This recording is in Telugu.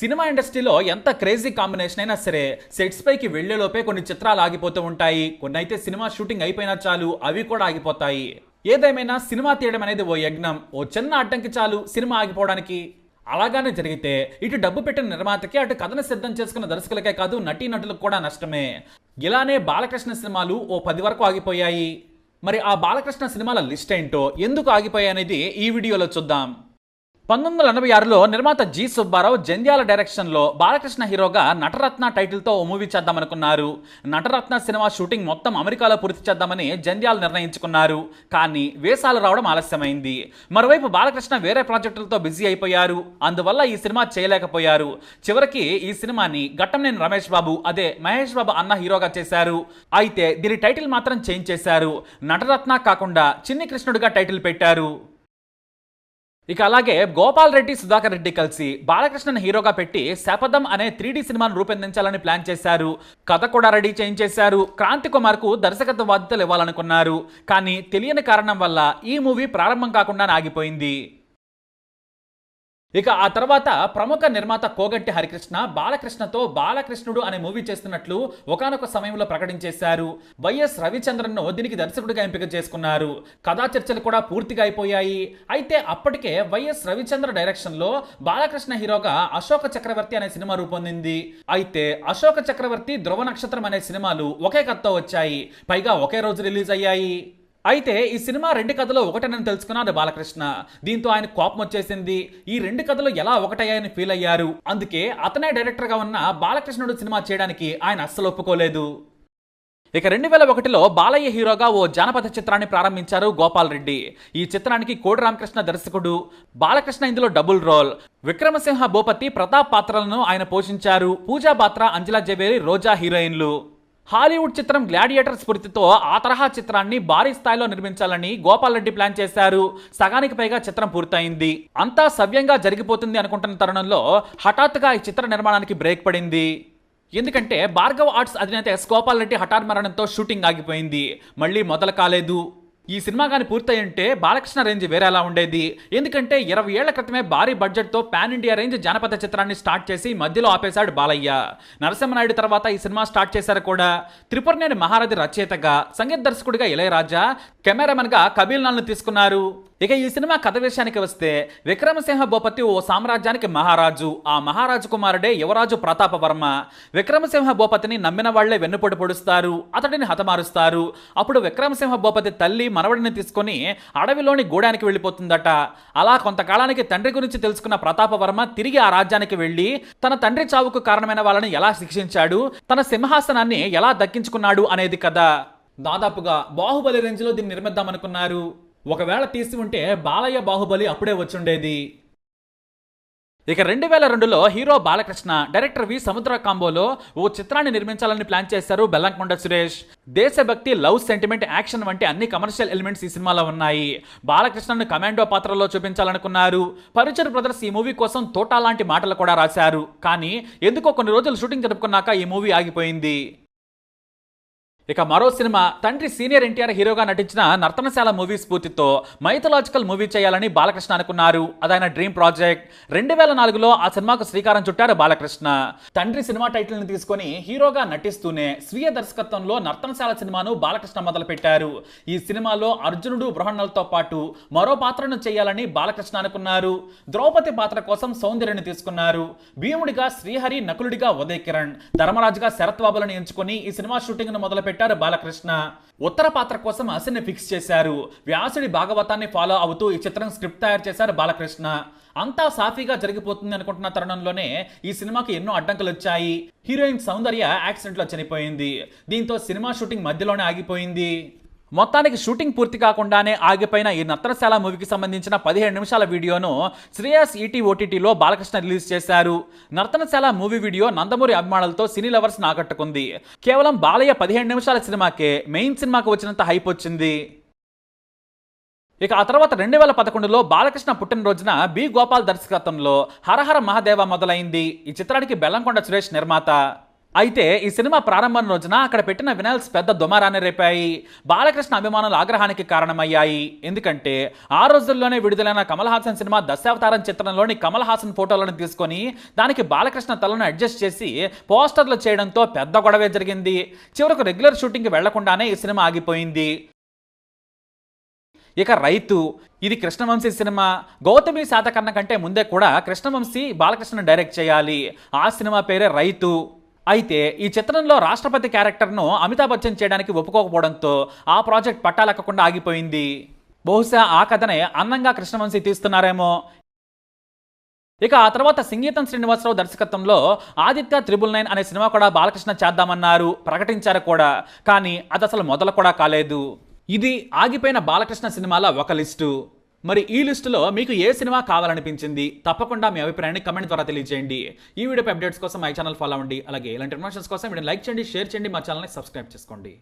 సినిమా ఇండస్ట్రీలో ఎంత క్రేజీ కాంబినేషన్ అయినా సరే సెట్స్ పైకి వెళ్ళేలోపే కొన్ని చిత్రాలు ఆగిపోతూ ఉంటాయి. కొన్ని అయితే సినిమా షూటింగ్ అయిపోయినా చాలు అవి కూడా ఆగిపోతాయి. ఏదేమైనా సినిమా తీయడం అనేది ఓ యజ్ఞం ఓ చిన్న అడ్డంకి చాలు సినిమా ఆగిపోవడానికి. అలాగానే జరిగితే ఇటు డబ్బు పెట్టిన నిర్మాతకి అటు కథను సిద్ధం చేసుకున్న దర్శకులకే కాదు నటీ నటులకు కూడా నష్టమే. ఇలానే బాలకృష్ణ సినిమాలు ఓ పది వరకు ఆగిపోయాయి. మరి ఆ బాలకృష్ణ సినిమాల లిస్ట్ ఏంటో ఎందుకు ఆగిపోయాయి అనేది ఈ వీడియోలో చూద్దాం. పంతొమ్మిది వందల ఎనభై ఆరులో నిర్మాత జి సుబ్బారావు జంధ్యాల డైరెక్షన్లో బాలకృష్ణ హీరోగా నటరత్న టైటిల్తో ఓ మూవీ చేద్దామనుకున్నారు. నటరత్న సినిమా షూటింగ్ మొత్తం అమెరికాలో పూర్తి చేద్దామని జంధ్యాల నిర్ణయించుకున్నారు. కానీ వేసాలు రావడం ఆలస్యమైంది. మరోవైపు బాలకృష్ణ వేరే ప్రాజెక్టులతో బిజీ అయిపోయారు. అందువల్ల ఈ సినిమా చేయలేకపోయారు. చివరికి ఈ సినిమాని ఘట్టంనేని రమేష్ బాబు అదే మహేష్ బాబు అన్న హీరోగా చేశారు. అయితే దీని టైటిల్ మాత్రం చేంజ్ చేశారు. నటరత్న కాకుండా చిన్ని కృష్ణుడిగా టైటిల్ పెట్టారు. ఇక అలాగే గోపాల్ రెడ్డి సుధాకర్ రెడ్డి కలిసి బాలకృష్ణన్ హీరోగా పెట్టి శపథం అనే త్రీడీ సినిమాను రూపొందించాలని ప్లాన్ చేశారు. కథ కూడా రెడీ చేయించేశారు. క్రాంతి కుమార్కు దర్శకత్వ బాధ్యతలు ఇవ్వాలనుకున్నారు. కానీ తెలియని కారణం వల్ల ఈ మూవీ ప్రారంభం కాకుండా ఆగిపోయింది. ఇక ఆ తర్వాత ప్రముఖ నిర్మాత కోగంటి హరికృష్ణ బాలకృష్ణతో బాలకృష్ణుడు అనే మూవీ చేస్తున్నట్లు ఒకనొక సమయంలో ప్రకటించేశారు. వైఎస్ రవిచంద్రన్ను దీనికి దర్శకుడిగా ఎంపిక చేసుకున్నారు. కథా చర్చలు కూడా పూర్తిగా అయిపోయాయి. అయితే అప్పటికే వైఎస్ రవిచంద్ర డైరెక్షన్లో బాలకృష్ణ హీరోగా అశోక చక్రవర్తి అనే సినిమా రూపొందింది. అయితే అశోక చక్రవర్తి ధ్రువ నక్షత్రం అనే సినిమాలు ఒకే కథతో వచ్చాయి. పైగా ఒకే రోజు రిలీజ్ అయ్యాయి. అయితే ఈ సినిమా రెండు కథలు ఒకటేనని తెలుసుకున్నాడు బాలకృష్ణ. దీంతో ఆయన కోపం వచ్చేసింది. ఈ రెండు కథలు ఎలా ఒకటయ్యాయని ఫీల్ అయ్యారు. అందుకే అతనే డైరెక్టర్గా ఉన్న బాలకృష్ణుడు సినిమా చేయడానికి ఆయన అస్సలు ఒప్పుకోలేదు. ఇక రెండు వేల ఒకటిలో బాలయ్య హీరోగా ఓ జానపద చిత్రాన్ని ప్రారంభించారు గోపాల్ రెడ్డి. ఈ చిత్రానికి కోడి రామకృష్ణ దర్శకుడు బాలకృష్ణ ఇందులో డబుల్ రోల్. విక్రమసింహ భూపతి ప్రతాప్ పాత్రలను ఆయన పోషించారు. పూజా పాత్ర అంజలా జవేరి రోజా హీరోయిన్లు. హాలీవుడ్ చిత్రం గ్లాడియేటర్ స్ఫూర్తితో ఆ తరహా చిత్రాన్ని భారీ స్థాయిలో నిర్మించాలని గోపాల్ రెడ్డి ప్లాన్ చేశారు. సగానికి పైగా చిత్రం పూర్తయింది. అంతా సవ్యంగా జరిగిపోతుంది అనుకుంటున్న తరుణంలో హఠాత్తుగా ఈ చిత్ర నిర్మాణానికి బ్రేక్ పడింది. ఎందుకంటే భార్గవ్ ఆర్ట్స్ అధినేత ఎస్ గోపాల్ రెడ్డి హఠాత్ మరణంతో షూటింగ్ ఆగిపోయింది. మళ్ళీ మొదలు కాలేదు. ఈ సినిమా కానీ పూర్తయింటే బాలకృష్ణ రేంజ్ వేరేలా ఉండేది. ఎందుకంటే ఇరవై ఏళ్ళ క్రితమే భారీ బడ్జెట్తో పాన్ ఇండియా రేంజ్ జానపద చిత్రాన్ని స్టార్ట్ చేసి మధ్యలో ఆపేశాడు బాలయ్య. నరసింహనాయుడు తర్వాత ఈ సినిమా స్టార్ట్ చేశారు కూడా. త్రిపురనేని మహారథి రచయితగా సంగీత దర్శకుడిగా ఇళయరాజా కెమెరామెన్గా కబీల్ నాల్ను తీసుకున్నారు. ఇక ఈ సినిమా కథ విషయానికి వస్తే విక్రమసింహ భూపతి ఓ సామ్రాజ్యానికి మహారాజు. ఆ మహారాజు కుమారుడే యువరాజు ప్రతాపవర్మ. విక్రమసింహ భూపతిని నమ్మిన వాళ్ళే వెన్నుపోటు పొడుస్తారు అతడిని హతమారుస్తారు. అప్పుడు విక్రమసింహ భూపతి తల్లి మనవడిని తీసుకొని అడవిలోని గూడానికి వెళ్ళిపోతుందట. అలా కొంతకాలానికి తండ్రి గురించి తెలుసుకున్న ప్రతాపవర్మ తిరిగి ఆ రాజ్యానికి వెళ్ళి తన తండ్రి చావుకు కారణమైన వాళ్ళని ఎలా శిక్షించాడు తన సింహాసనాన్ని ఎలా దక్కించుకున్నాడు అనేది కథ. దాదాపుగా బాహుబలి రేంజ్లో దీన్ని నిర్మిద్దామనుకున్నారు. ఒకవేళ తీసి ఉంటే బాలయ్య బాహుబలి అప్పుడే వచ్చుండేది. ఇక రెండు వేల రెండులో హీరో బాలకృష్ణ డైరెక్టర్ వి సముద్ర కాంబోలో ఓ చిత్రాన్ని నిర్మించాలని ప్లాన్ చేశారు బెల్లంకొండ సురేష్. దేశభక్తి లవ్ సెంటిమెంట్ యాక్షన్ వంటి అన్ని కమర్షియల్ ఎలిమెంట్స్ ఈ సినిమాలో ఉన్నాయి. బాలకృష్ణను కమాండో పాత్రలో చూపించాలనుకున్నారు. పరిచర్ బ్రదర్స్ ఈ మూవీ కోసం తోటా లాంటి మాటలు కూడా రాశారు. కానీ ఎందుకో కొన్ని రోజులు షూటింగ్ జరుపుకున్నాక ఈ మూవీ ఆగిపోయింది. ఇక మరో సినిమా తండ్రి సీనియర్ ఎన్టీఆర్ హీరోగా నటించిన నర్తనశాల మూవీ స్ఫూర్తితో మైథలాజికల్ మూవీ చేయాలని బాలకృష్ణ అనుకున్నారు. అదైన డ్రీమ్ ప్రాజెక్ట్ రెండు వేల నాలుగులో ఆ సినిమాకు శ్రీకారం చుట్టారు బాలకృష్ణ. తండ్రి సినిమా టైటిల్ని తీసుకొని హీరోగా నటిస్తూనే స్వీయ దర్శకత్వంలో నర్తనశాల సినిమాను బాలకృష్ణ మొదలుపెట్టారు. ఈ సినిమాలో అర్జునుడు బృహణలతో పాటు మరో పాత్రను చేయాలని బాలకృష్ణ అనుకున్నారు. ద్రౌపది పాత్ర కోసం సౌందర్యని తీసుకున్నారు. భీముడిగా శ్రీహరి నకులుడిగా ఉదయ్ కిరణ్ ధర్మరాజుగా శరత్ బాబులను ఎంచుకొని ఈ సినిమా షూటింగ్ను పెట్టారు బాలకృష్ణ. ఉత్తర పాత్ర కోసం అసిని ఫిక్స్ చేశారు. వ్యాసుడి భాగవతాన్ని ఫాలో అవుతూ ఈ చిత్రం స్క్రిప్ట్ తయారు చేశారు బాలకృష్ణ. అంతా సాఫీగా జరిగిపోతుంది అనుకుంటున్న తరుణంలోనే ఈ సినిమాకి ఎన్నో అడ్డంకులు వచ్చాయి. హీరోయిన్ సౌందర్య యాక్సిడెంట్లో చనిపోయింది. దీంతో సినిమా షూటింగ్ మధ్యలోనే ఆగిపోయింది. మొత్తానికి షూటింగ్ పూర్తి కాకుండానే ఆగిపోయిన ఈ నత్రశాల మూవీకి సంబంధించిన పదిహేడు నిమిషాల వీడియోను శ్రేయస్ ఈటీ ఓటీటీలో బాలకృష్ణ రిలీజ్ చేశారు. నర్తనశాల మూవీ వీడియో నందమూరి అభిమానులతో సినీ లవర్స్ ఆకట్టుకుంది కేవలం బాలయ్య పదిహేడు నిమిషాల సినిమాకే మెయిన్ సినిమాకు వచ్చినంత హైప్ వచ్చింది. ఇక ఆ తర్వాత రెండు వేల పదకొండులో బాలకృష్ణ పుట్టినరోజున బి గోపాల్ దర్శకత్వంలో హరహర మహాదేవ మొదలైంది. ఈ చిత్రానికి బెల్లంకొండ సురేష్ నిర్మాత. అయితే ఈ సినిమా ప్రారంభం రోజున అక్కడ పెట్టిన వినల్స్ పెద్ద దుమారాన్ని రేపాయి బాలకృష్ణ అభిమానుల ఆగ్రహానికి కారణమయ్యాయి. ఎందుకంటే ఆ రోజుల్లోనే విడుదలైన కమల్ హాసన్ సినిమా దశావతారం చిత్రంలోని కమల్ హాసన్ ఫోటోలను తీసుకొని దానికి బాలకృష్ణ తలను అడ్జస్ట్ చేసి పోస్టర్లు చేయడంతో పెద్ద గొడవే జరిగింది. చివరకు రెగ్యులర్ షూటింగ్కి వెళ్ళకుండానే ఈ సినిమా ఆగిపోయింది. ఇక రైతు ఇది కృష్ణవంశీ సినిమా. గౌతమి శాతకర్ణ కంటే ముందే కూడా కృష్ణవంశీ బాలకృష్ణ డైరెక్ట్ చేయాలి. ఆ సినిమా పేరే రైతు. అయితే ఈ చిత్రంలో రాష్ట్రపతి క్యారెక్టర్ను అమితాబ్ బచ్చన్ చేయడానికి ఒప్పుకోకపోవడంతో ఆ ప్రాజెక్ట్ పట్టాలెక్కకుండా ఆగిపోయింది. బహుశా ఆ కథనే అందంగా కృష్ణవంశీ తీస్తున్నారేమో. ఇక ఆ తర్వాత సంగీతం శ్రీనివాసరావు దర్శకత్వంలో ఆదిత్య త్రిబుల్ నైన్ అనే సినిమా కూడా బాలకృష్ణ చేద్దామన్నారు ప్రకటించారు కూడా. కానీ అది అసలు మొదలు కూడా కాలేదు. ఇది ఆగిపోయిన బాలకృష్ణ సినిమాల ఒక లిస్టు. మరి ఈ లిస్టులో మీకు ఏ సినిమా కావాలనిపించింది? తప్పకుండా మీ అభిప్రాయాన్ని కమెంట్ ద్వారా తెలియజేయండి. ఈ వీడియో అప్డేట్స్ కోసం మై ఛానల్ ఫాలో అవ్వండి. అలాగే ఇలాంటి ఇన్ఫర్మేషన్స్ కోసం వీడియో లైక్ చేయండి షేర్ చేయండి మా ఛానల్ని సబ్స్క్రైబ్ చేసుకోండి.